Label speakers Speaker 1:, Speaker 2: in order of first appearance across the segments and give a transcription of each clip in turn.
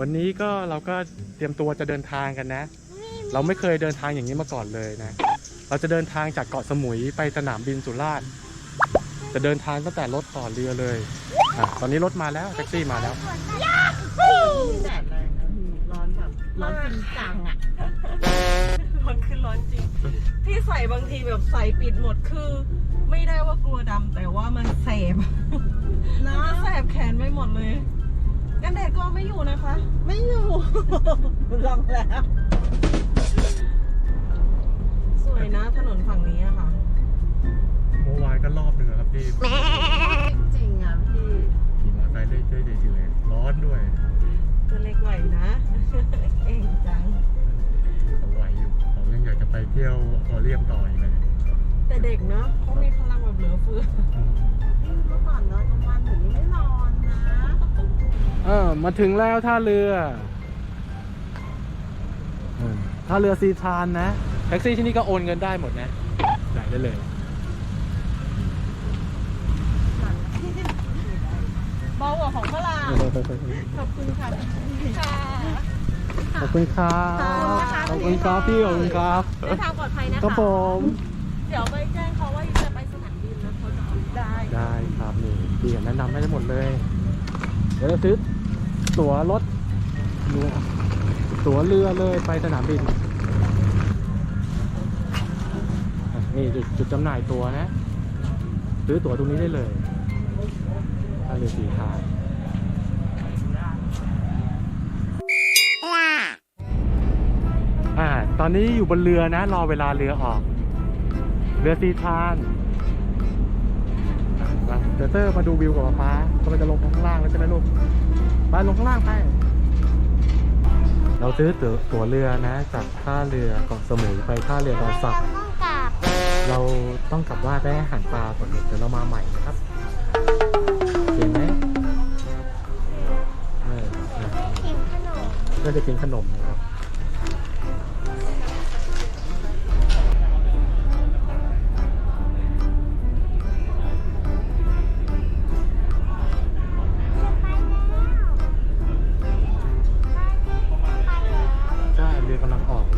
Speaker 1: วันนี้ก็เราก็เตรียมตัวจะเดินทางกันนะ เราไม่เคยเดินทางอย่างนี้มาก่อนเลยนะ เราจะเดินทางจากเกาะสมุยไปสนามบินสุราษฎร์ จะเดินทางตั้งแต่รถต่อเรือเลยอะตอนนี้รถมาแล้วแท็กซี่มาแล้ว
Speaker 2: แดดแรงนะพี่ร้อนแบบร้อนจริงจังอะร้อนคือร้อนจริง ที่ใส่บางทีแบบใส่ปิดหมดคือ ไม่ได้ว่ากลัวดำแต่ว่ามันแสบ มันจะแสบแขนไม่หมดเลย กันแดดก็ไม่อยู่นะคะ ไม่อยู่ ลองแล้ว สวยนะถนนฝั่งนี้อะค่ะ
Speaker 1: เมื่อวานก็รอบหนึ่งครับพี่
Speaker 2: จริงอะพี่
Speaker 1: ขี่มอเตอร์ไซค์เรื่อยๆเฉยๆร้อนด้วย
Speaker 2: ตัวเล็กไหวนะ เก่งจัง
Speaker 1: เขาไหวอยู่เขายังอยากจะไปเที่ยวออเรียมต่ออีกเลย
Speaker 2: แต่เด็กเนาะเขามีพลังแบบเหลือเฟือเมื่อก่อนเนาะกลางวันถึงไม่นอนนะ
Speaker 1: เออมาถึงแล้วท่าเรือเออท่าเรือซีทานนะ แท็กซี่ที่นี่ก็โอนเงินได้หมดนะจ่ายได้เลย
Speaker 2: เบากว่าของฝรั่งขอบคุณค่ะค่ะ
Speaker 1: ขอบคุณครับขอบคุณครับพี่ขอบคุณครับ
Speaker 2: เดินทางปลอดภัยนะคะ
Speaker 1: ครับผม
Speaker 2: เดี๋ยวไปแจ้งเขาว่าจะไปสนามบินแล้วเขาจะออกได้
Speaker 1: ได้ครับนี่พี่แนะนำให้ได้หมดเลย เดี๋ยวจะซื้อตั๋วรถเรือตั๋วเรือเลยไปสนามบิน นี่จุดจุดจำหน่ายตั๋วนะ ซื้อตั๋วตรงนี้ได้เลยท่าเรือสีทานอ่า ตอนนี้อยู่บนเรือนะ รอเวลาเรือออก เรือสีทานอะเดี๋ยวเตอร์มาดูวิวกับป๊าป๊ากำลังจะลงข้างล่างแล้วใช่ไหมลูกไปลงข้างล่างไป เราซื้อตั๋วตั๋วเรือนะ จากท่าเรือเกาะสมุยไปท่าเรือดอนสัก
Speaker 3: ต้องกลับ
Speaker 1: เราต้องกลับบ้านไปให้อาหารปลาก่อนเดี๋ยวเรามาใหม่นะครับเห็นไหมเออนะ
Speaker 3: กินขนม
Speaker 1: ก็จะกินขนมนะครับ อกำลังออก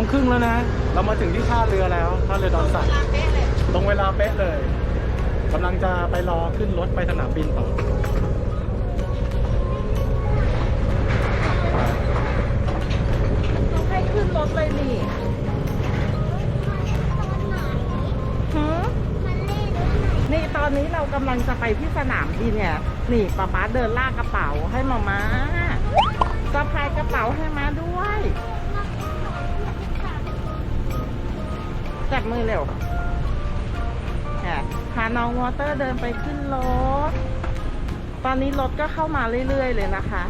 Speaker 1: งครึ่งแล้วนะ เรามาถึงที่ท่าเรือแล้วท่าเรือดอนสักตรงเวลาเป๊ะเลยกำลังจะไปรอขึ้นรถไปสนามบินต่อ
Speaker 2: ต้องให้ขึ้นรถเลยนี่หือ
Speaker 3: มันเล่น
Speaker 2: นี่ตอนนี้เรากำลังจะไปที่สนามบินเนี่ย นี่ป๊าป๊าเดินลากกระเป๋าให้มาม้าสะพายกระเป๋าให้มาด้วย จับมือเร็วพาน้องวอเตอร์เดินไปขึ้นรถ ตอนนี้รถก็เข้ามาเรื่อยๆเลยนะคะ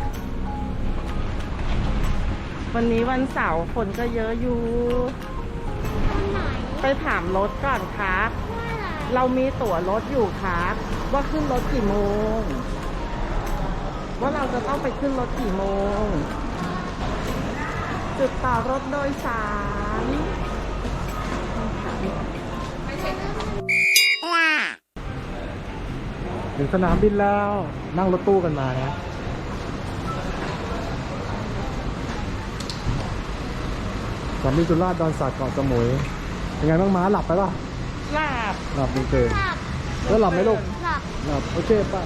Speaker 2: วันนี้วันเสาร์ฝนก็เยอะอยู่
Speaker 3: ไป
Speaker 2: ถามรถก่อนครับ
Speaker 3: ว่ะ
Speaker 2: เรามีตั๋วรถอยู่ครับ ว่าขึ้นรถกี่โมง ว่าเราจะต้องไปขึ้นรถกี่โมง จุดต่อรถโดยสาร
Speaker 1: ถึงสนามบินแล้วนั่งรถตู้กันมานะสนามบินสุราษฎร์ดอนสักเกาะสมุยเป็นไงบ้างม้าหลับไปป่ะ
Speaker 2: ลาบ
Speaker 1: หลับจริง
Speaker 3: หลับ
Speaker 1: ๆแล้วหลับไหมลูก
Speaker 3: หลับ
Speaker 1: หลับโอเคป่ะ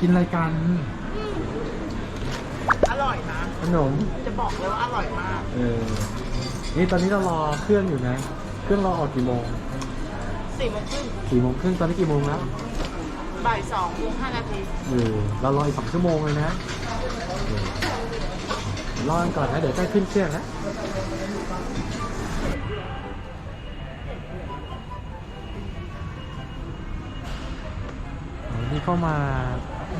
Speaker 1: กินอะไรกัน
Speaker 2: อร่อยนะ
Speaker 1: ขนม
Speaker 2: จะบอกเลยว่าอร่อยมาก
Speaker 1: เออ นี่ตอนนี้เรารอเครื่องอยู่นะ เครื่องรอออกกี่โมง
Speaker 2: สี่โมงครึ่ง
Speaker 1: สี่โมงครึ่งตอนนี้กี่โมงแล้ว
Speaker 2: บ่ายสองโมงห้านาที
Speaker 1: เออ เรารออีกสองชั่วโมงเลยนะเออรอกนก่อนนะ เดี๋ยวใกล้ขึ้นเครื่องนะนี่เข้ามา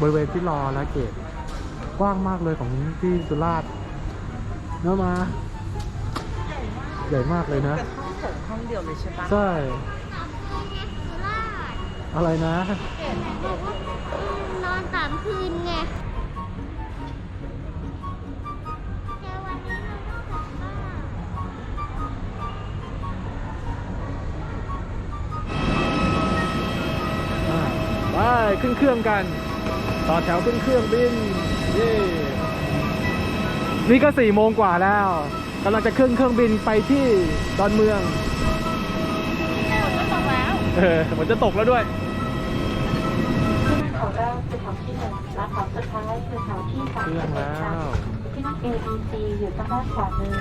Speaker 1: บริเวณที่รอและเกตกว้างมากเลยของที่สุราษฎร์เนื้อมาใหญ่มากเลยนะ
Speaker 2: เป็นห้องโถงห้องเดียวเลยใช่ปะ
Speaker 1: ใช่
Speaker 3: สุราษฎร์
Speaker 1: อะไรนะ
Speaker 3: บอกว่าอืมนอนสามคืนไงเดี๋ยววันนี้เราต้องกลับบ้าน
Speaker 1: อ่าไปขึ้นเครื่องกัน ต่อแถวขึ้นเครื่องบินเย่นี่ก็สี่โมงกว่าแล้วกำลังจะขึ้นเครื่องบินไปที่ดอนเมือง
Speaker 2: ก็ตกแล้ว
Speaker 1: เออมันจะตกแล้วด้วย
Speaker 4: ของเราคือแถวที่หนึ่งและแถวสุดท้ายคือแถวที่สาม
Speaker 1: เครื่องแล้ว
Speaker 4: ที่นั่ง A B C อยู่ทางด้านขวามือ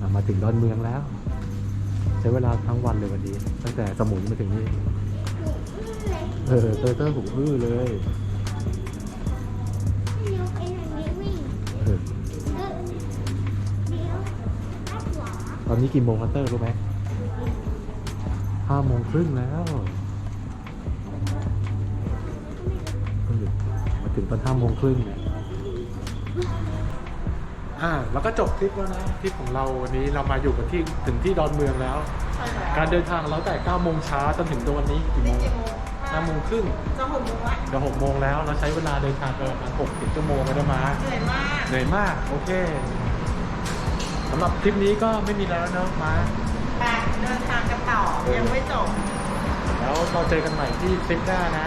Speaker 1: อะมาถึงดอนเมืองแล้ว ใช้เวลาทั้งวันเลยวันนี้ ตั้งแต่สมุยมาถึงนี่ เออเตอร์เตอร์หูอื้อเลย
Speaker 3: ยวไปทางนี้วิ่ง
Speaker 1: เออ
Speaker 3: เออเลี้ยวด้านขว
Speaker 1: ตอนนี้กี่โมงครับเตอร์รู้ไหมห้าโมงครึ่งแล้วเออมาถึงตอนห้าโมงครึ่งเนี่ย อ่าแล้วก็จบทริปแล้วนะทริปของเราวันนี้เรามาอยู่กันที่ถึงที่ดอนเมืองแล้ว
Speaker 2: ใช่แล้ว
Speaker 1: การเดินทางเราแต่9โมงเช้าจนถึงตัววันนี้กี่โมง5โมง ครึ่ง
Speaker 2: จะหกโมงละ
Speaker 1: จะ6โมงแล้วเราใช้เวลาเดินทางไปประมาณ60ชั่วโมงแล้วนะมา
Speaker 2: เหนื่อยมาก
Speaker 1: เหนื่อยมาก โอเคสำหรับทริปนี้ก็ไม่มีแล้วเนอะมา
Speaker 2: ไปเดินทางกันต่อยังไม่จบ
Speaker 1: แล้วเราเจอกันใหม่ที่ทริปหน้านะ